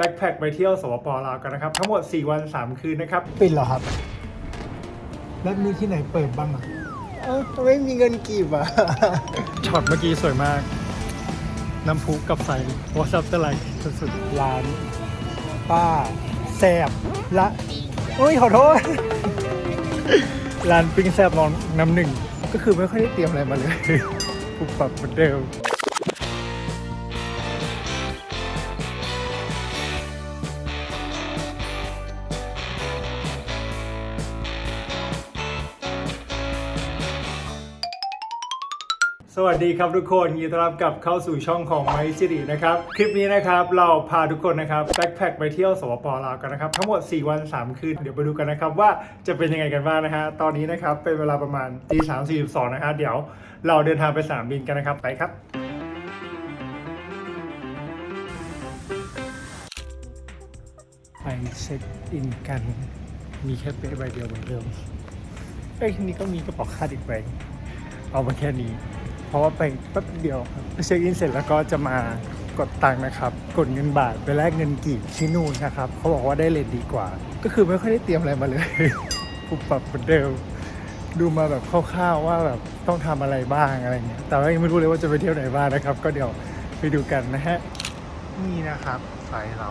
แบ็คแพคไปเที่ยวสปปลาวกันนะครับ ทั้งหมด 4 วัน 3 คืนนะครับ ปิดเหรอครับ แล้วมีที่ไหนเปิดบ้างอะเอ้าไม่มีเงินกีบอะ ช็อตเมื่อกี้สวยมาก น้ำพุกับไฟวอซับเตอร์ไลท์สุดร้าน ป้าแซบละโอ้ยขอโทษๆร้านปิ้งแซบลองน้ำหนึ่ง ก็คือไม่ค่อยได้เตรียมอะไรมาเลยปุบปับเหมือนเดิม ดีครับทุกคนยินดีต้อนรับกลับเข้าสู่ช่องของไมซิรินะครับ คลิปนี้นะครับเราพาทุกคนนะครับแบ็คแพคไปเที่ยวสปปลาวกันนะครับทั้งหมด 4 วัน 3 คืน เดี๋ยวไปดูกันนะครับว่าจะเป็นยังไงกันบ้างนะฮะตอนนี้นะครับเป็นเวลาประมาณตีสามสี่สองนะฮะเดี๋ยวเราเดินทางไปสนามบินกันนะครับไปครับไปเช็คอินกันมีแค่เป๊ะใบเดียวเหมือนเดิมเอ้ยนี่ก็มีกระเป๋าคาดอีกใบเอามาแค่นี้ เพราะว่าไปแป๊บเดียวครับเช็คอินเสร็จแล้วก็จะมากดตังค์นะครับ กดเงินบาทไปแลกเงินกีบที่นู่นนะครับ เขาบอกว่าได้เลทดีกว่า ก็คือไม่ค่อยได้เตรียมอะไรมาเลยปุบปับเหมือนเดิมดูมาแบบคร่าวๆว่าแบบต้องทำอะไรบ้างอะไรเงี้ย แต่ว่ายังไม่รู้เลยว่าจะไปเที่ยวไหนบ้างนะครับ ก็เดี๋ยวไปดูกันนะฮะ นี่นะครับไฟเรา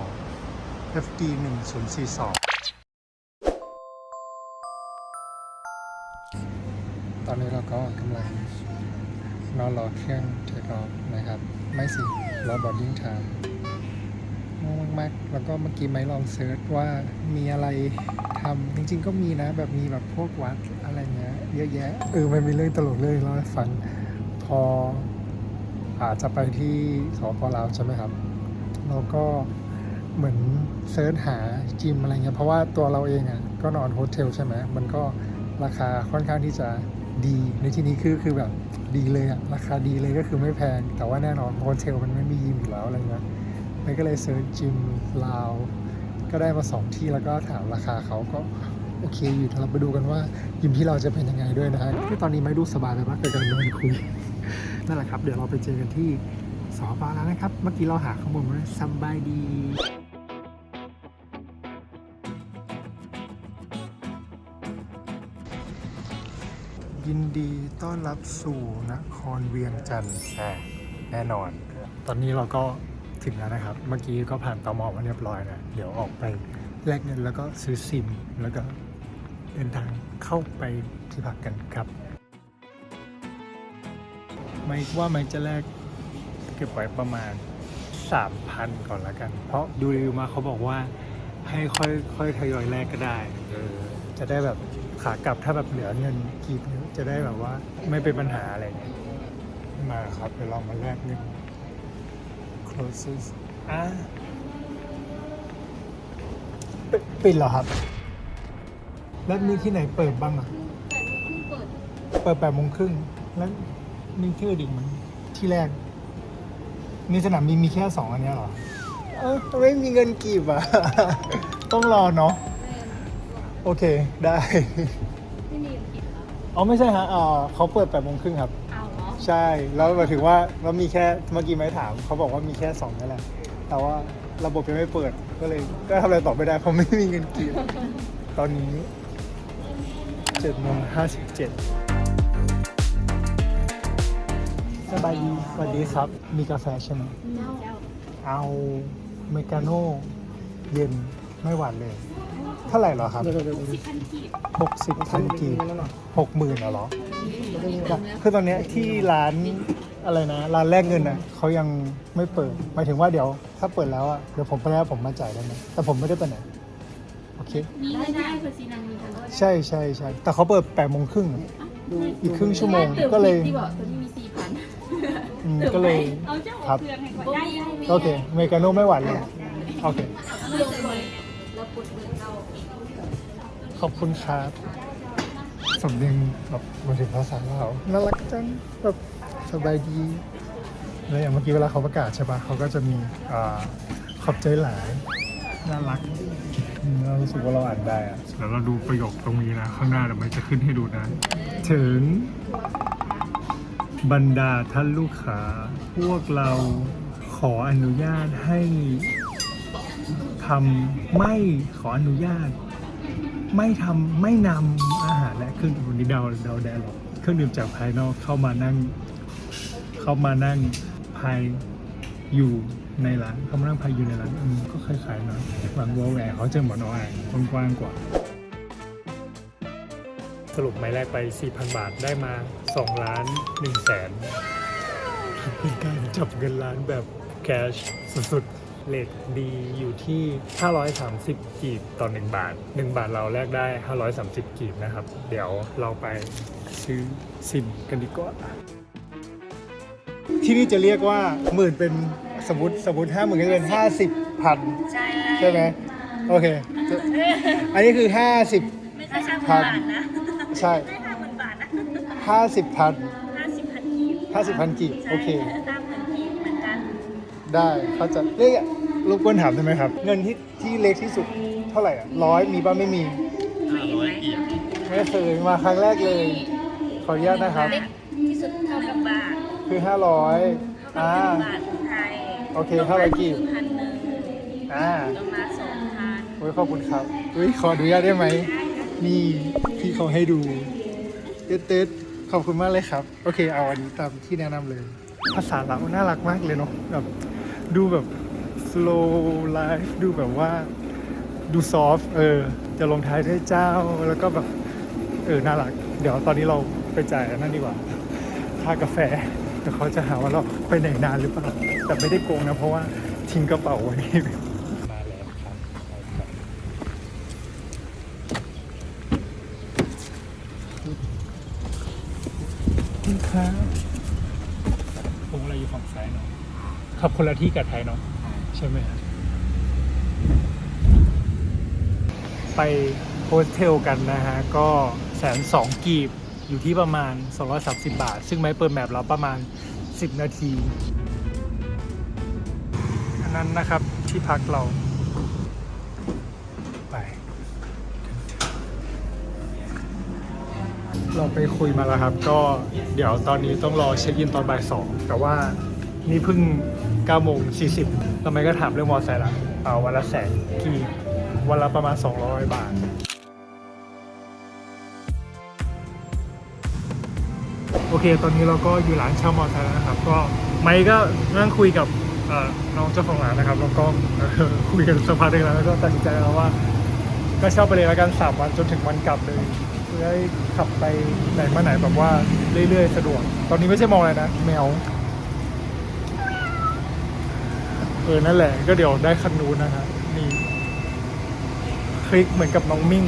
FD 1042 ตอนนี้เราก็กำลัง รอรอเครื่องเทคออฟนะครับ ไม่สิรอบอดดิ้งไทม์ง่วงมากๆแล้วก็เมื่อกี้ไม่ลองเซิร์ชว่ามีอะไรทำจริง ๆ ก็มีนะ แบบมีแบบพวกวัดอะไรเงี้ยเยอะแยะเออมันมีเรื่องตลกเลยเล่าให้ฟังพออาจจะไปที่สปปลาวใช่ไหมครับเราก็เหมือนเซิร์ชหาจิมอะไรเงี้ยเพราะว่าตัวเราเองอะก็นอนโฮเทลใช่ไหมมันก็ราคาค่อนข้างที่จะ ดีในที่นี้คือคือแบบดีเลยอะราคาดีเลยก็คือไม่แพง แต่ว่าแน่นอนโฮเทลมันไม่มียิมอยู่แล้วอะไรเงี้ยมันก็เลยเซิร์ชจิมลาว ก็ได้มาสองที่แล้วก็ถามราคาเขาก็โอเคอยู่เดี๋ยวเราไปดูกันว่ายิมที่เราจะเป็นยังไงด้วยนะฮะคือตอนนี้ไม่ดูสบายเลยมากเกิดกันเลยคุยนั่นแหละครับ เดี๋ยวเราไปเจอกันที่สปาแล้วนะครับ เมื่อกี้เราหาข้อมูลมาสบายดี ยินดีต้อนรับสู่นครเวียงจันทร์อ่าแน่นอน ตอนนี้เราก็ถึงแล้วนะครับ เมื่อกี้ก็ผ่านตมมาเรียบร้อยนะเดี๋ยวออกไปแลกเงินแล้วก็ซื้อซิม แล้วก็เดินทางเข้าไปที่พักกันครับ ไม่ว่าไม่จะแลกเก็บไว้ประมาณ 3,000 ก่อนละกัน เพราะดูรีวิวมาเขาบอกว่าให้ค่อยค่อยทยอยแลกก็ได้เออจะได้แบบ ขากลับถ้าแบบเหลือเงินกีบเยอจะได้แบบว่าไม่เป็นปัญหาอะไรเงี้ยมาครับเดี๋ยวเรามาแลกเงิน closes อะปิดปิดเหรอครับ แล้วมีที่ไหนเปิดบ้างอะเปิดแปดโมงครึ่งแล้วมีที่อื่นอีกไหมที่แรกมีสนามบินมีแค่สองอันนี้เหรอ เอ้าไม่มีเงินกีบอะ ต้องรอเนาะ โอเคได้ ไม่มีกินแล้วอ๋อไม่ใช่ฮะอ่าเขาเปิดแปดโมงครึ่งครับ เอาเหรอ ใช่ แล้วหมายถึงว่าเรามีแค่เมื่อกี้ไม่ถาม เขาบอกว่ามีแค่สองนั่นแหละ แต่ว่าระบบยังไม่เปิด ก็เลยก็ทำอะไรต่อไม่ได้เพราะไม่มีเงินกีบตอนนี้เจ็ดโมงห้าสิบเจ็ดสบายดีสวัสดีครับ มีกาแฟใช่ไหมเจ้าเอาเมกาโน่เย็นไม่หวานเลย เท่าไหร่เหรอครับสิบพันกีบหกสิบพันกีบหกหมื่นเหรอมีเติมแล้วคือตอนเนี้ยที่ร้านอะไรนะร้านแลกเงินอะเขายังไม่เปิดหมายถึงว่าเดี๋ยวถ้าเปิดแล้วอะเดี๋ยวผมไปแล้วผมมาจ่ายได้ไหมแต่ผมไม่ได้ไปไหนโอเค มีไม่ได้คือซีนังมีกันด้วยใช่ใช่ใช่แต่เขาเปิดแปดโมงครึ่งอีกครึ่งชั่วโมงก็เลยที่บอกตัวนี้มีสี่พันอืมก็เลย เอาเจ้าครับเพื่อนให้ก่อนได้ได้โอเคเมกาโน่ไม่หวานเลย โอเคเลือกเลยเราปวดเบือเรา ขอบคุณครับสำเนียงแบบมาถึงภาษาเราวน่ารักจังแบบสบายดีแล้วอย่างเมื่อกี้เวลาเขาประกาศใช่ปะเขาก็จะมีอ่าขอบใจหลายน่ารักอืมเรารู้สึกว่าเราอ่านได้อะเดี๋ยวเราดูประโยคตรงนี้นะ ข้างหน้าเดี๋ยวมันจะขึ้นให้ดูนะ ถึง บรรดาท่านลูกค้าพวกเราขออนุญาตให้ทำไม่ขออนุญาต ไม่ทำไม่นำอาหารและเครื่องดื่มวันนี้เดาเดาแดร์หรอกเครื่องดื่มจากภายนอกเข้ามานั่ง เข้ามานั่งภายอยู่ในร้านเข้ามานั่งภายอยู่ในร้านอืมก็คล้ายๆเนอะหลังวอลแหวร์เขาจะเหมือนออ่างกว้างๆกว่า สรุปไม้แรกไป 4,000 บาทได้มา2ล้าน1แสนเป็นการจับเงินล้านแบบแคชสุดๆ เลทดีอยู่ที่ 530 กีบต่อ 1 บาท 1 บาทเราแลกได้ 530 กีบนะครับ เดี๋ยวเราไปซื้อซิมกันดีกว่า ที่นี่จะเรียกว่าหมื่นเป็นสมมติสมมติห้าหมื่นก็เป็นห้าสิบพันใช่ใช่ไหมโอเคจะอันนี้คือห้าสิบไม่ใช่ห้าหมื่นพันบาทนะใช่ไม่ห้าหมื่นบาทนะห้าสิบพันห้าสิบพันกีบห้าสิบพันกีบโอเคห้าพันกีบเหมือนกันได้เขาใจะเรียก รบกวนถามได้ไหมครับ เงินที่ที่เล็กที่สุดเท่าไหร่อะร้อยมีบ้างไม่มีไม่เห็นไหมไม่เคยมาครั้งแรกเลย ขออนุญาตนะครับเล็กที่สุดเท่ากับบาทคือห้าร้อยเท่าอ่ากับหนึ่งบาทไทยโอเคเท่าไหร่กีบคือพันหนึ่งอ่าประมาณสองพันโอ้ยขอบคุณครับอุ้ยขออนุญาตได้ไหมนี่พี่เขาให้ดูเต๊ดๆขอบคุณมากเลยครับ โอเค เอาอันนี้ตามที่แนะนำเลย ภาษาเราน่ารักมากเลยเนาะแบบดูแบบ slow life ดูแบบว่าดูซอฟเออ จะลงท้ายด้วยเจ้าแล้วก็แบบ เออ น่ารัก เดี๋ยวตอนนี้เราไปจ่ายนั่นดีกว่า ค่ากาแฟ แต่เขาจะหาว่าเราไปไหนนานหรือเปล่า แต่ไม่ได้โกงนะ เพราะว่าทิ้งกระเป๋าไว้มาแล้วครับคุณครับผมอะไรอยู่ฝั่งซ้ายเนาะขับคนละที่กับไทยเนาะ ใช่ไหมไปโฮสเทลกันนะฮะ ก็แสนสองกีบอยู่ที่ประมาณ 230 บาท ซึ่งไม่เปิดแมปเราประมาณ 10 นาที อันนั้นนะครับที่พักเราไป เราไปคุยมาแล้วครับ ก็เดี๋ยวตอนนี้ต้องรอเช็คอินตอนบ่ายสองแต่ว่านี่เพิ่ง 9โมง40ทำไมก็ถามเรื่องมอไซค์ละเอาวันละแสนกี่วันละประมาณ 200 บาทโอเค ตอนนี้เราก็อยู่ร้านเช่ามอเตอร์ไซค์แล้วนะครับ ก็ไมค์ก็นั่งคุยกับน้องเจ้าของร้านนะครับ แล้วก็เอ่อคุยกันสักพักหนึงแล้วแล้วก็ตัดสินใจแล้วว่า ก็เช่าไปเลยแล้วกันสามวันจนถึงวันกลับเลยเพื่อให้ขับไปไหนมาไหนแบบว่าเรื่อยๆ สะดวก ตอนนี้ไม่ใช่มองอะไรนะ แมว เออนั่นแหละก็เดี๋ยวได้คันนู้นนะฮะนี่คลิกเหมือนกับน้องมิ่ง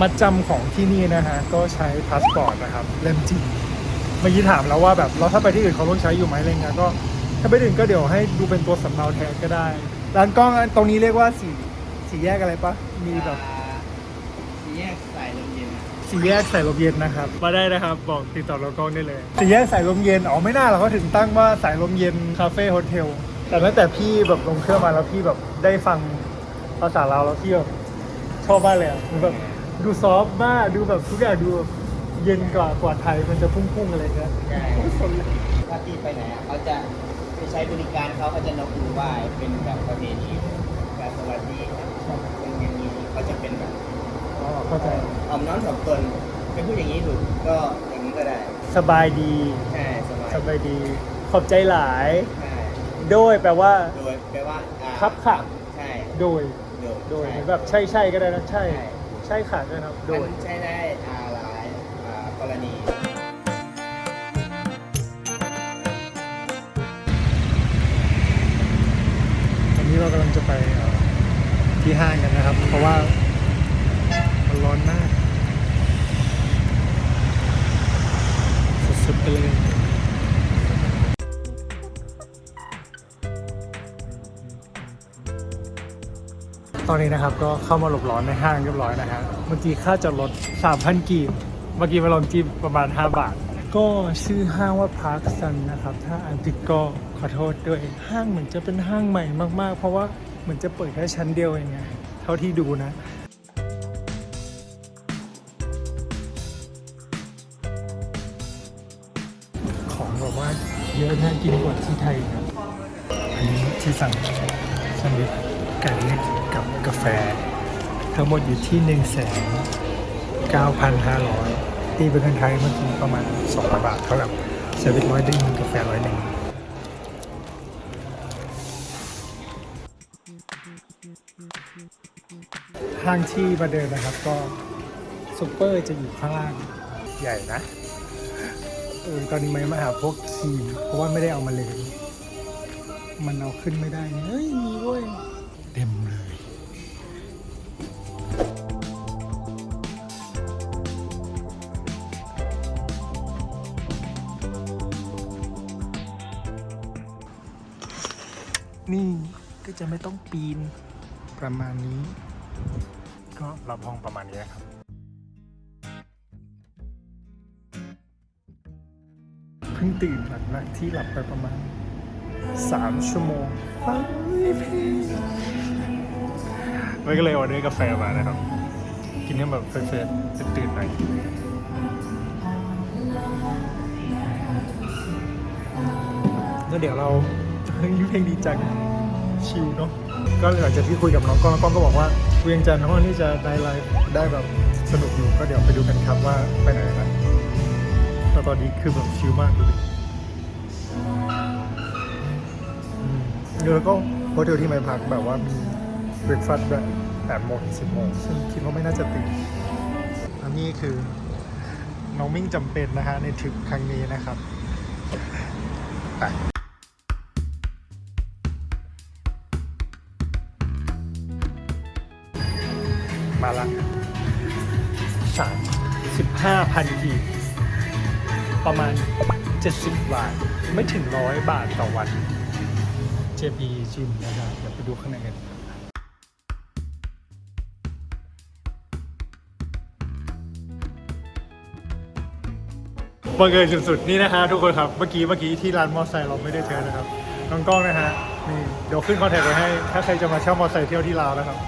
มัดจำของที่นี่นะฮะก็ใช้พาสปอร์ตนะครับเล่มจริงเมื่อกี้ถามแล้วว่าแบบเราถ้าไปที่อื่นเขาต้องใช้อยู่ไหมอะไรเงี้ยก็ถ้าไปที่อื่นก็เดี๋ยวให้ดูเป็นตัวสำเนาแทนก็ได้ร้านกล้องอันตรงนี้เรียกว่าสีสีแยกอะไรปะมีแบบสี่แยกสายลมเย็นสีแยกสายลมเย็นนะครับมาได้นะครับบอกติดต่อเรากล้องได้เลยสีแยกสายลมเย็นอ๋อไม่น่าหรอกเขาถึงตั้งว่าสายลมเย็นคาเฟ่โฮเทล แต่ตั้งแต่พี่แบบลงเครื่องมาแล้วพี่แบบได้ฟังภาษาเราวแล้วพี่แบบชอบมากเลยอะมันแบบดูซอฟต์มากดูแบบทุกอย่างดูแบบเย็นกว่ากว่าไทยมันจะพุ่งๆอะไรเงี้ยใช่สนเลยถ้าพี่ไปไหนอะเขาจะไปใช้บริการเขาเขาจะนกมือไหว้เป็นแบบประเพณีแบบสวัสดีครับเป็นอย่างนี้เขาจะเป็นแบบอ๋อเข้าใจอ่อมน้อมถ่อมตนเป็นพูดอย่างนี้ถูกก็อย่างนี้ก็ได้ สบายดีใช่สบายสบายดี ขอบใจหลาย ใช่ โดยแปลว่า โดยแปลว่าอ่าครับค่ะ ใช่โดยโดย โดยใช่ เหมือนแบบใช่ใช่ก็ได้นะใช่ ใช่ ใช่ค่ะด้วยนะครับโดยมันใช้ได้อ่าหลายอ่ากรณีตอนนี้เรากำลังจะไปเอ่อที่ห้างกันนะครับ เพราะว่ามันร้อนมาก สุดๆไปเลย ตอนนี้นะครับก็เข้ามาหลบร้อนในห้างเรียบร้อยนะฮะเมื่อกี้ค่าจอดรถ3,000กีบเมื่อกี้มาลองจิ้มประมาณ 5 บาท ก็ชื่อห้างว่าพาร์คซันนะครับ ถ้าอ่านผิดก็ขอโทษด้วย ห้างเหมือนจะเป็นห้างใหม่มากๆ เพราะว่าเหมือนจะเปิดแค่ชั้นเดียวเองไงเท่าที่ดูนะของแบบว่าเยอะน่ากินกว่าที่ไทยครับอันนี้ที่สั่งแซนด์วิช ไก่เล็กกับกาแฟ ทั้งหมดอยู่ที่1นึ่งแสนเก้าพันห้าร้อยตีเป็นเงินไทยเมื่อกี้ประมาณ200บาทเท่ากับเซเว่นร้อยหนึ่งกาแฟร้อยหนึ่งห้างที่มาเดินนะครับก็ซูเปอร์จะอยู่ข้างล่างใหญ่นะเออตอนนี้ไม่มาหาพวกครีมเพราะว่าไม่ได้เอามาเลย มันเอาขึ้นไม่ได้เฮ้ยมีด้วย นี่ก็จะไม่ต้องปีนประมาณนี้ ก็รับห้องประมาณนี้นะครับ เพิ่งตื่นหลังจากที่หลับไปประมาณ 3 ชั่วโมงฟังพลงไว้ก็เลยออเดอร์กาแฟมานะครับ กินให้แบบเฟรชๆตื่นหน่อยแล้วเดี๋ยวเรา เฮ้ยเพลงดีจังชิลเนาะก็หลังจากที่คุยกับน้องก้องน้องก้องก็บอกว่าเวียงจันทร์ห้องที่จะได้ไลฟ์ได้แบบสนุกอยู่ก็เดี๋ยวไปดูกันครับว่าไปไหนนะแต่ตอนนี้คือแบบชิลมากดูดิแล้วก็โฮเทลที่ไม่พักแบบว่ามีเบรกฟาสต์แบบแปดโมงถึงสิบโมงซึ่งคิดว่าไม่น่าจะตื่นอันนี้คือน้องมิ่งจำเป็นนะฮะในทริปครั้งนี้นะครับไป พันกีประมาณ 70 บาท ไม่ถึงร้อยบาทต่อวัน JP จิมนะครับเดี๋ยวไปดูข้างในกันบังเอิญสุดๆ นี่นะฮะทุกคนครับ เมื่อกี้เมื่อกี้ที่ร้านมอไซค์เราไม่ได้เจอนะครับ น้องกล้องนะฮะนี่เดี๋ยวขึ้นคอนแทคไว้ให้ ถ้าใครจะมาเช่ามอไซค์เที่ยวที่ลาวนะครับ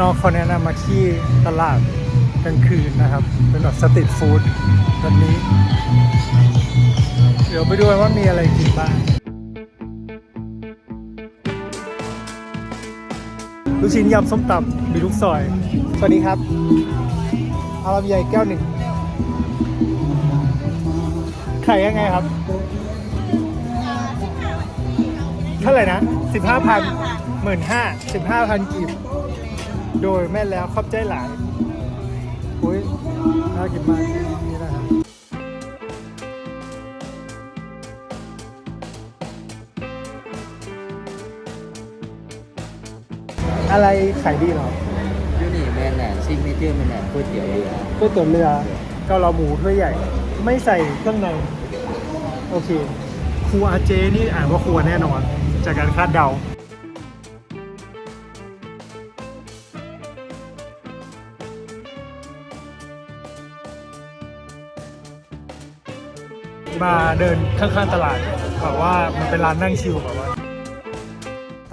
น้องเขาแนะนำมาที่ตลาดกลางคืนนะครับ เป็นแบบสตรีทฟู้ดแบบนี้ เดี๋ยวไปดูว่ามีอะไรกินบ้างลูกชิ้นยำส้มตำมีลูกซอย สวัสดีครับเอาลำไยแก้วหนึ่งไขายยังไงครับ เท่าไหร่นะสิบห้าพันหมื่นห้าสิบห้าพันกีบ โดยแม่แล้วขอบใจหลายอุ้ยน่ากินมากนี่นะฮะอะไรขายดีเหรอยูนี่แมนแหละซิกเนเจอร์แมนแหละก๋วยเตี๋ยวเรือก๋วยเตี๋ยวเรือเกาเหลาหมูถ้วยใหญ่ ไม่ใส่เครื่องใน โอเค ครูอาเจนี่อ่านว่าครัวแน่นอน จากการคาดเดา มาเดินข้างๆตลาดแบบว่ามันเป็นร้านนั่งชิลแบบว่า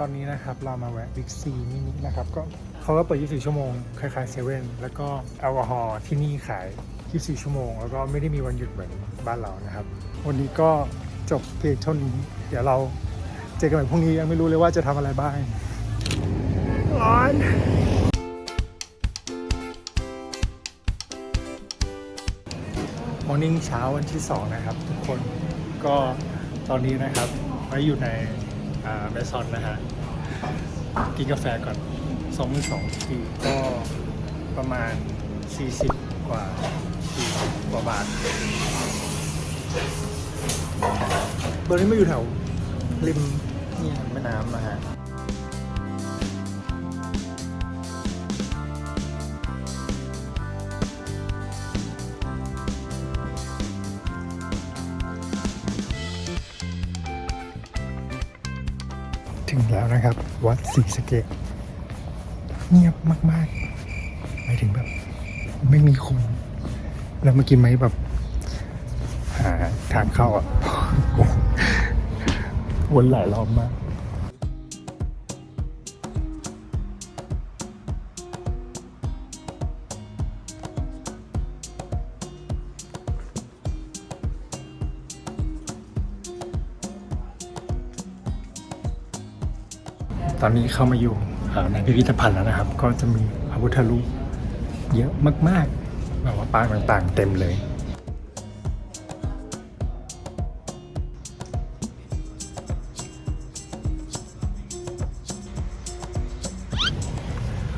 ตอนนี้นะครับเรามาแวะบิ๊กซีมินินะครับก็เขาก็เปิด 24 ชั่วโมง คล้ายๆเซเว่นแล้วก็แอลกอฮอล์ที่นี่ขาย 24 ชั่วโมง แล้วก็ไม่ได้มีวันหยุดเหมือนบ้านเรานะครับ วันนี้ก็จบเพียงเท่านี้เดี๋ยวเราเจอกันใหม่พรุ่งนี้ยังไม่รู้เลยว่าจะทำอะไรบ้างร้อน มอร์นิ่งเช้าวันที่ 2 นะครับทุกคนก็ตอนนี้นะครับไว้อยู่ในอ่าเมซอนนะฮะกินกาแฟก่อนสองมือสองทีก็ประมาณ 40 กว่า 40 กว่าบาทเบอร์นี้ไม่อยู่แถวริมเนี่ยแม่น้ำนะฮะ วัดศรีสะเกดเงียบมากๆหมายถึงแบบ ไม่มีคน แล้วเมื่อกี้ไหมแบบ หาทางเข้าอะวนหลายรอบมาก ตอนนี้เข้ามาอยู่ในพิพิธภัณฑ์แล้วนะครับ ก็จะมีพระพุทธรูปเยอะมากๆแบบว่าปางต่างๆ เต็มเลย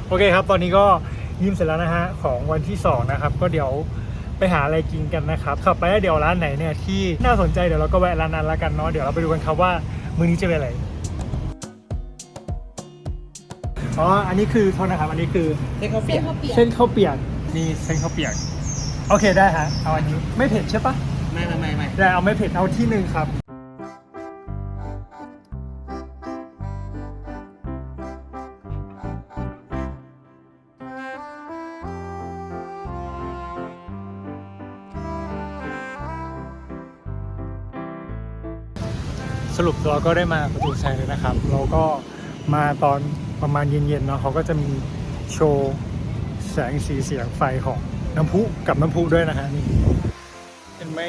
โอเคครับ ตอนนี้ก็ยิ้มเสร็จแล้วนะฮะของวันที่ 2 นะครับ ก็เดี๋ยวไปหาอะไรกินกันนะครับขับไปแล้วเดี๋ยวร้านไหนเนี่ยที่น่าสนใจเดี๋ยวเราก็แวะร้านนั้นล้วกันเนาะเดี๋ยวเราไปดูกันครับว่ามื้อนี้จะเป็นอะไร อ๋อ อันนี้คือโทษนะครับ อันนี้คือเส้นข้าวเปียกเส้นข้าวเปียกนี่เส้นข้าวเปียก โอเคได้ฮะ เอาอันนี้ไม่เผ็ดใช่ปะไม่ไม่ไม่ไม่ได้เอาไม่เผ็ดเอาที่หนึ่งครับ สรุปเราก็ได้มาประตูชัยเลยนะครับ เราก็มาตอน ประมาณเย็นๆเนาะเขาก็จะมีโชว์แสงสีเสียงไฟของน้ำพุกับน้ำพุด้วยนะฮะนี่เห็นไหม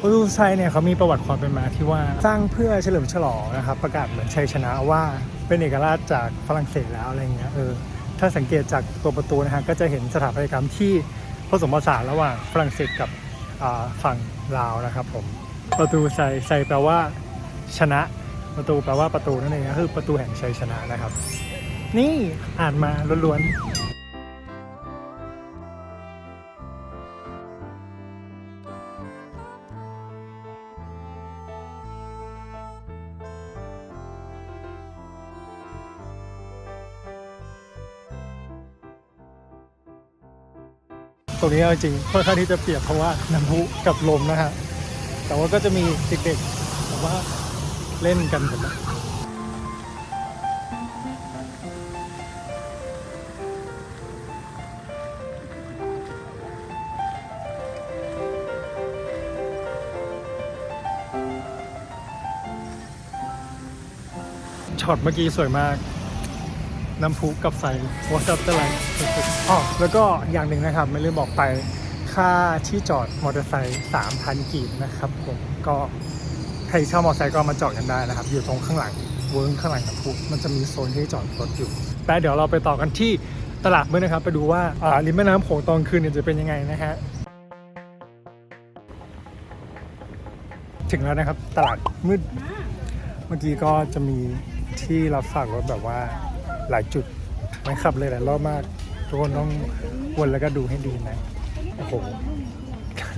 ประตูชัยเนี่ยเขามีประวัติความเป็นมาที่ว่าสร้างเพื่อเฉลิมฉลองนะครับ ประกาศเหมือนชัยชนะว่าเป็นเอกราชจากฝรั่งเศสแล้วอะไรเงี้ยเออถ้าสังเกตจากตัวประตูนะฮะก็จะเห็นสถาปัตยกรรมที่ผสมผสานระหว่างฝรั่งเศสกับฝั่งลาวนะครับผมประตูใส่ใส่แปลว่าชนะ ประตูแปลว่าประตูนั่นเองก็คือประตูแห่งชัยชนะนะครับ นี่อ่านมาล้วนๆตรงนี้เอาจริงค่อนข้างที่จะเปรียบเพราะว่าน้ำพุกับลมนะฮะแต่ว่าก็จะมีเด็กๆแบบว่า เล่นกันหมดเลยช็อตเมื่อกี้สวยมาก น้ำพุกับไฟวอสับเตอร์ไลน์อ๋อแล้วก็อย่างหนึ่งนะครับ ไม่ลืมบอกไป ค่าที่จอดมอเตอร์ไซค์3,000 กีบนะครับผม ก็ รเช่ามอเตอร์ไซค์ก็มาจอดกันได้นะครับ อยู่ตรงข้างหลังเวิร์กข้างหลังน้ำพุมันจะมีโซนที่จอดรถอยู่แต่เดี๋ยวเราไปต่อกันที่ตลาดมืดนะครับ ไปดูว่าริมแม่น้ำโขงตอนคืนเนี่ยจะเป็นยังไงนะฮะถึงแล้วนะครับ ตลาดมืด เมื่อกี้ก็จะมีที่รับฝากรถแบบว่าหลายจุดไม่ขับเลยหลายรอบมาก ทุกคนต้องวนแล้วก็ดูให้ดีนะ โอ้โหการ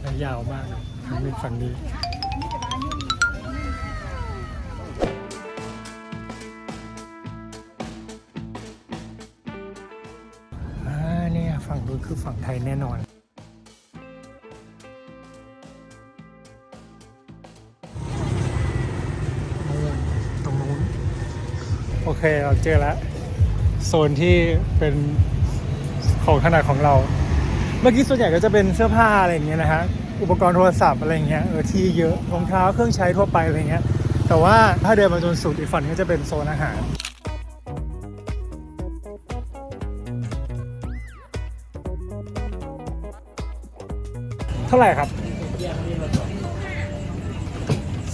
ไปยาวมากทั้งนี้ฝั่งนี้ คือฝั่งไทยแน่นอนนู่นตรงนู้น โอเค เราเจอแล้ว โซนที่เป็นของขนาดของเรา เมื่อกี้ส่วนใหญ่ก็จะเป็นเสื้อผ้าอะไรอย่างเงี้ยนะฮะ อุปกรณ์โทรศัพท์อะไรอย่างเงี้ยเออที่เยอะรองเท้าเครื่องใช้ทั่วไปอะไรเงี้ย แต่ว่าถ้าเดินมาจนสุดอีกฝั่งก็จะเป็นโซนอาหาร ท่าไหร่ครับ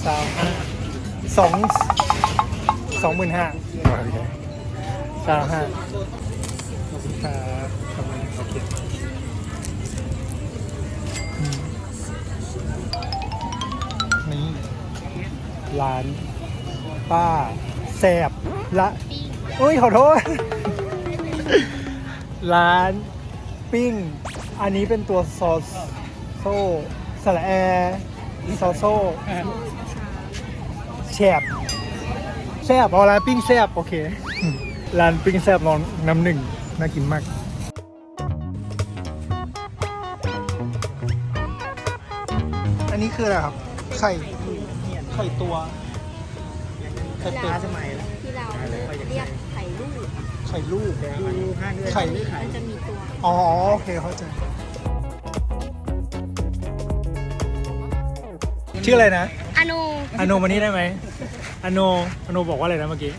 สามห้าสองสองหมื่นห้าโอเคสามห้าขอบคุณครับขอบคุณโอเคอืมนี่ร้านป้าแสบละเอ้ยขอโทษ ร้านปิ้ง อันนี้เป็นตัวซอส โซ่สละแอซอสโซ่แฉบแซบเอาร้านปิ้งแซบโอเคอืมร้านปิ้งแซบลองน้ำหนึ่งน่ากินมากอันนี้คืออะไรครับ ไข่ ไข่ตัว ไข่เป็ดสมัยแล้วที่เราเรียกไข่ลูก ไข่ลูกดูห้างเดือนไข่มันจะมีตัว อ๋อ โอเค เข้าใจ ชื่ออะไรนะอโนอโนมานี่ได้ไหมอโนอโนบอกว่าอะไรนะเมื่อกี้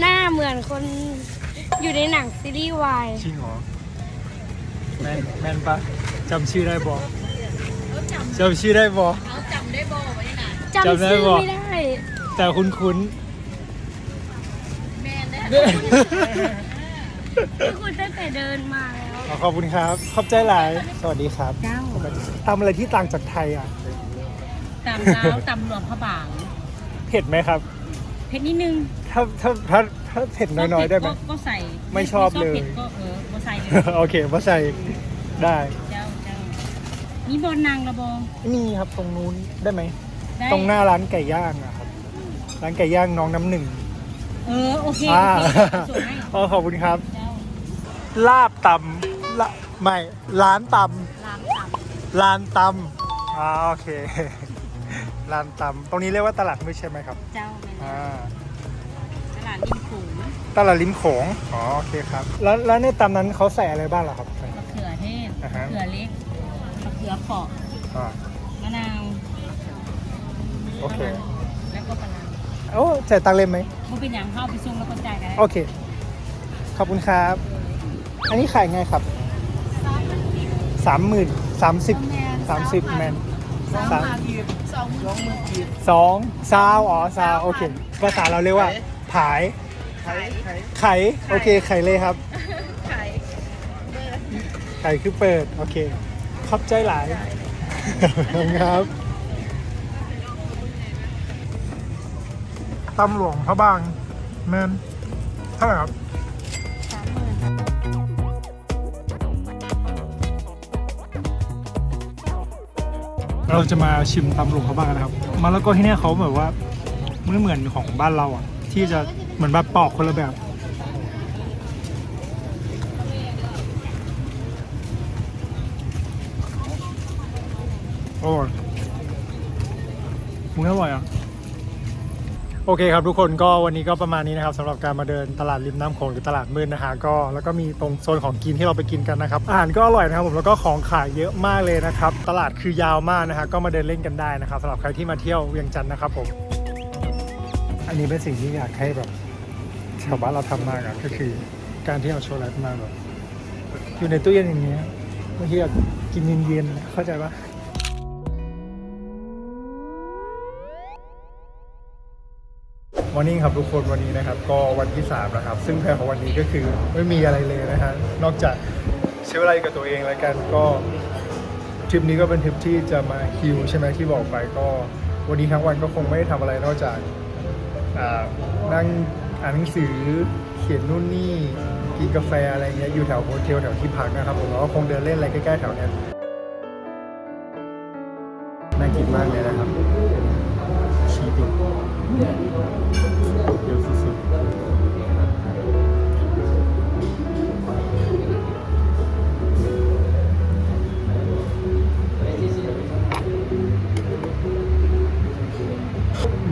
หน้าเหมือนคนอยู่ในหนังซีรีส์วายจริงเหรอแมนแมนปะจำชื่อได้บอจำชื่อได้บอจำจำได้ชื่อบ่ไม่ได้ แต่คุ้นคุ้นที่คุณตั้งแต่เดินมาแล้วอ๋อขอบคุณครับ ขอบใจหลาย สวัสดีครับเจ้าทำอะไรที่ต่างจากไทยอะ ตำลาวตำหลวงพระบางเผ็ดไหมครับ เผ็ดนิดนึงถ้าถ้าถ้าถ้าเผ็ดน้อยๆได้ไหม ก็ก็ใส่ไม่ชอบเลยไม่ชผ็ดก็เออก็ใส่เลยโอเคมาใส่ได้เจ้าเจ้ามีบนนางระบองมีครับตรงนู้นได้ไหม ได้ตรงหน้าร้านไก่ย่างอะครับ ร้านไก่ย่างน้องน้ำหนึ่งเออโอเคอ่าโอเคส่งให้อ๋อขอบคุณครับเจ้าลาบตำละไม่ ร้านตลามตำร้านตำอ่าโอเค ร้านตำตรงนี้เรียกว่าตลาดมืดใช่ไหมครับำเจ้าแม่นอ่าตลาดริมโขงตลาดริมโขงอ๋อโอเคครับ แล้วแล้วในตำนั้นเขาใส่อะไรบ้างเหรอครับมะเขือเทศอ่าฮะมะเขือเล็กมะเขือเปราะอ่ามะนาวโอเคแล้วก็ปลาร้าโอ้จ่ายตังค์เลยไหมบ่เป็นอย่างเข้าไปส่งแล้วก็จ่ายกันโอเค ขอบคุณครับ อันนี้ขายไงครับสามหมื่นสามสิบสามสิบแมน สามสองซาวอ๋อซาวโอเคภาษาเราเรียกว่าผายไข่โอเคไข่เลยครับไข่คือเปิดโอเคขอบใจหลายขอบคุณครับตำหลวงพระบางแมนเท่าไหร่ครับ เราจะมาชิมตำหลวงเขาบางนนะครับมะละกอที่เนี่ยเขาแบบว่าไม่เหมือนของบ้านเราอะ ที่จะเหมือนแบบปอกคนละแบบโอ้ยมึงอร่อยอะ โอเคครับทุกคนก็วันนี้ก็ประมาณนี้นะครับสำหรับการมาเดินตลาดริมน้ำโขงหรือตลาดมืดนะฮะก็แล้วก็มีตรงโซนของกินที่เราไปกินกันนะครับอาหารก็อร่อยนะครับผมแล้วก็ของขายเยอะมากเลยนะครับตลาดคือยาวมากนะฮะก็มาเดินเล่นกันได้นะครับสำหรับใครที่มาเที่ยวเวียงจันทร์นะครับผม อันนี้เป็นสิ่งที่อยากให้แบบชาวบ้านเราทำมากอะก็คือการที่เอาช็อกโกแลตมาแบบอยู่ในตู้เย็นอย่างเงี้ยบางทีอยากกินเย็นๆเข้าใจปะ วันนี้ครับทุกคนวันนี้นะครับก็วันที่3แล้วครับซึ่งแผนของวันนี้ก็คือไม่มีอะไรเลยนะฮะนอกจากใช้เวลากับตัวเองแล้วกันก็ทริปนี้ก็เป็นทริปที่จะมาฮิลใช่ไหมที่บอกไปก็วันนี้ทั้งวันก็คงไม่ได้ทำอะไรนอกจากอ่านั่งอ่านหนังสือเขียนนู่นนี่กินกาแฟอะไรเงี้ยอยู่แถวโฮเทลแถวที่พักนะครับผมแล้วก็คงเดินเล่นอะไรใกล้ๆแถวเนี้ยน่ากินมากเลยนะครับ เยอะสุด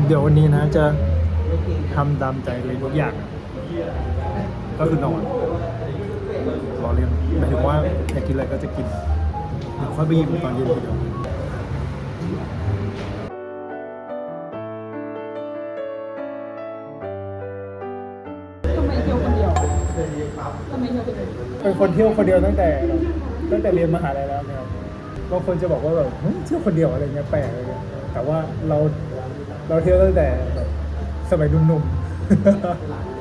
เดี๋ยววันนี้นะจะทำตามใจเลยทุกอย่าง ก็คือนอนรอเรียนหมายถึงว่าอยากกินอะไรก็จะกินเดี๋ยวค่อยไปหยิบตอนเย็นทีเดียว เป็นคนเที่ยวคนเดียวตั้งแต่ตั้งแต่เรียนมหาลัยแล้วนะครับบางคนจะบอกว่าแบบเฮ้ยเที่ยวคนเดียวอะไรเงี้ยแปลกอะไรเงี้ยแต่ว่าเราเราเที่ยวตั้งแต่แบบสมัยหนุ่มๆ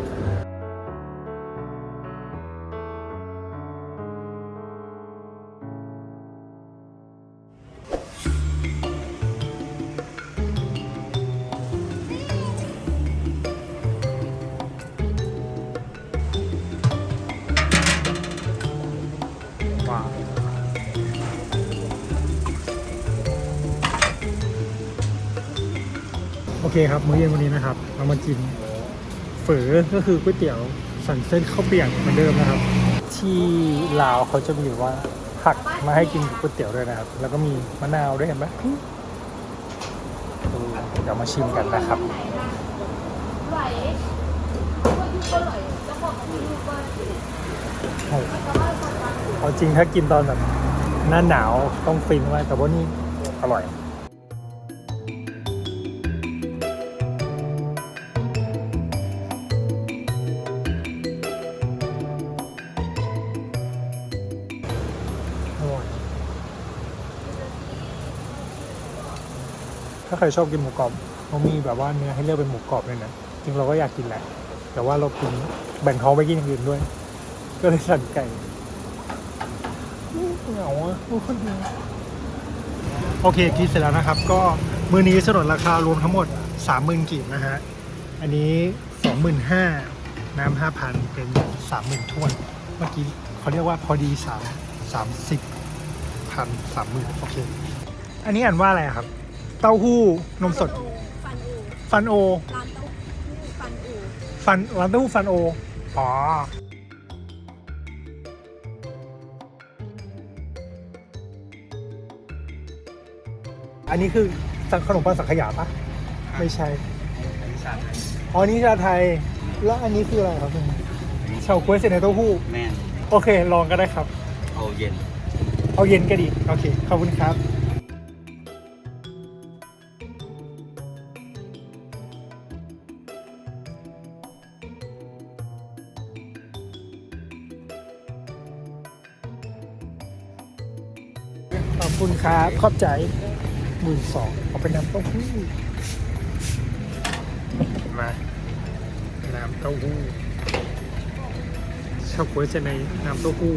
ครับ มื้อเย็นวันนี้นะครับ เรามากินเฝอก็คือก๋วยเตี๋ยวสั่งเส้นข้าวเปียกเหมือนเดิมนะครับ ที่ลาวเขาจะมีว่าผักมาให้กินกับก๋วยเตี๋ยวด้วยนะครับ แล้วก็มีมะนาวด้วยเห็นไหมเดี๋ยวมาชิมกันนะครับโอ้โหเอาจริงถ้ากินตอนแบบหน้าหนาวต้องฟินมากแต่ว่านี่อร่อยาใครชอบกินหมูกรอบเขามีแบบว่าเนื้อให้เลือกเป็นหมูกรอบเลยนะจริงเราก็อยากกินแหละ แต่ว่าเรากินแบ่งท้องไปกินอย่างอื่นด้วย ก็เลยสั่งไก่เหงาอะโอเดีโอเคกินเสร็จแล้วนะครับ ก็มือนี้สนนราคารวมทั้งหมดสามหมื่นกีบนะฮะ อันนี้สองหมื่นห้าน้ำห้าพันเป็นสามหมื่นทวน เมื่อกี้เขาเรียกว่าพอดีสามสามสิบพันสามหมื่นโอเค อันนี้อ่านว่าอะไรครับ เต้าหู้นมสด ฟันอูฟันโอ ร้านเต้าหู้ฟันอูฟันร้านเต้าหู้ฟันโอ อ๋อ อันนี้คือสังขนมปังสังขยาปะไม่ใช่อ๋อนี่ชาไทย แล้วอันนี้คืออะไรครับคุณเฉาก๊วยเสร็จในเต้าหู้ แม่นโอเค ลองก็ได้ครับ เอาเย็น เอาเย็นก็ดี โอเค ขอบคุณครับ ขอบใจหมื่นสองเอาเป็นน้ำเต้าหู้มาน้ำเต้าหู้ชอบกล้วยเส้นในน้ำเต้าหู้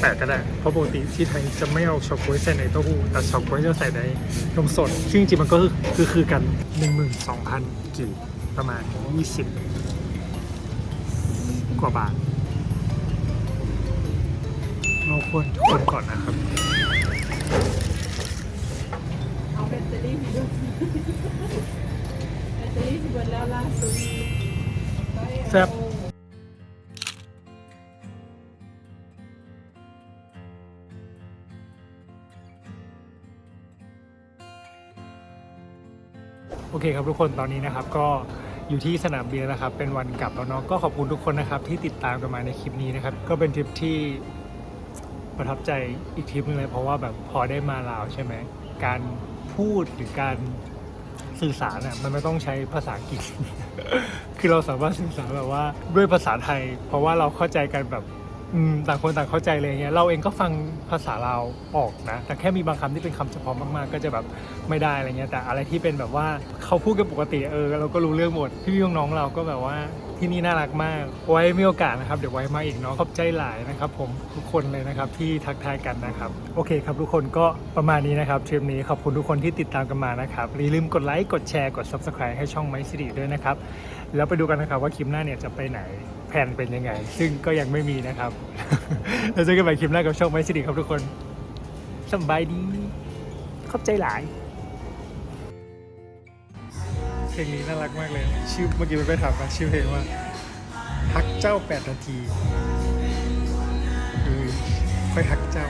แปลกก็ได้ เพราะปกติที่ไทยจะไม่เอาช็อกโกแลตใส่ในเต้าหู้แต่ช็อกโกแลตจะใส่ในนมสด ซึ่งจริงๆมันก็คือคือคือกัน 12,000 กีบประมาณ 20 กว่าบาท เราควรคนก่อนนะครับเอาแบตเตอรี่มาด้วยแบตเตอรี่ที่เบิดแล้วล่าสุดแซ่บโอเคครับทุกคนตอนนี้นะครับก็อยู่ที่สนามบินแล้วนะครับ เป็นวันกลับแล้วเนาะก็ขอบคุณทุกคนนะครับที่ติดตามกันมาในคลิปนี้นะครับ ก็เป็นทริปที่ ประทับใจอีกทริปหนึงเลยเพราะว่าแบบพอได้มาลาวใช่ไหมการพูดหรือการสื่อสารอะมันไม่ต้องใช้ภาษาอังกฤษ คือเราสามารถสื่อสารแบบว่าด้วยภาษาไทย เพราะว่าเราเข้าใจกันแบบอืมต่างคนต่างเข้าใจเลยเงี้ยเราเองก็ฟังภาษาเราวออกนะ แต่แค่มีบางคำที่เป็นคำเฉพาะมากๆ ก็จะแบบไม่ได้อะไรเงี้ยแต่อะไรที่เป็นแบบว่าเขาพูดกันปกติเออเราก็รู้เรื่องหมดพี่พี่น้องๆเราก็แบบว่า ที่นี่น่ารักมาก ไว้มีโอกาสนะครับ เดี๋ยวไว้มาอีกเนาะขอบใจหลายนะครับ ผมทุกคนเลยนะครับที่ทักทายกันนะครับ โอเคครับทุกคนก็ประมาณนี้นะครับทริปนี้ขอบคุณทุกคนที่ติดตามกันมานะครับอย่าลืมกดไลค์กดแชร์กด subscribe ให้ช่องไมซิริด้วยนะครับ แล้วไปดูกันนะครับว่าคลิปหน้าเนี่ยจะไปไหนแผนเป็นยังไง ซึ่งก็ยังไม่มีนะครับแล้วเจอกันใหม่คลิปหน้ากับช่องไมซิริครับทุกคนสบายดี ขอบใจหลาย เพลงนี้น่ารักมากเลย ชื่อเมื่อกี้มันไปถามมาชื่อเพลงว่าฮักเจ้า 8 นาทีดูค่อยฮักเจ้า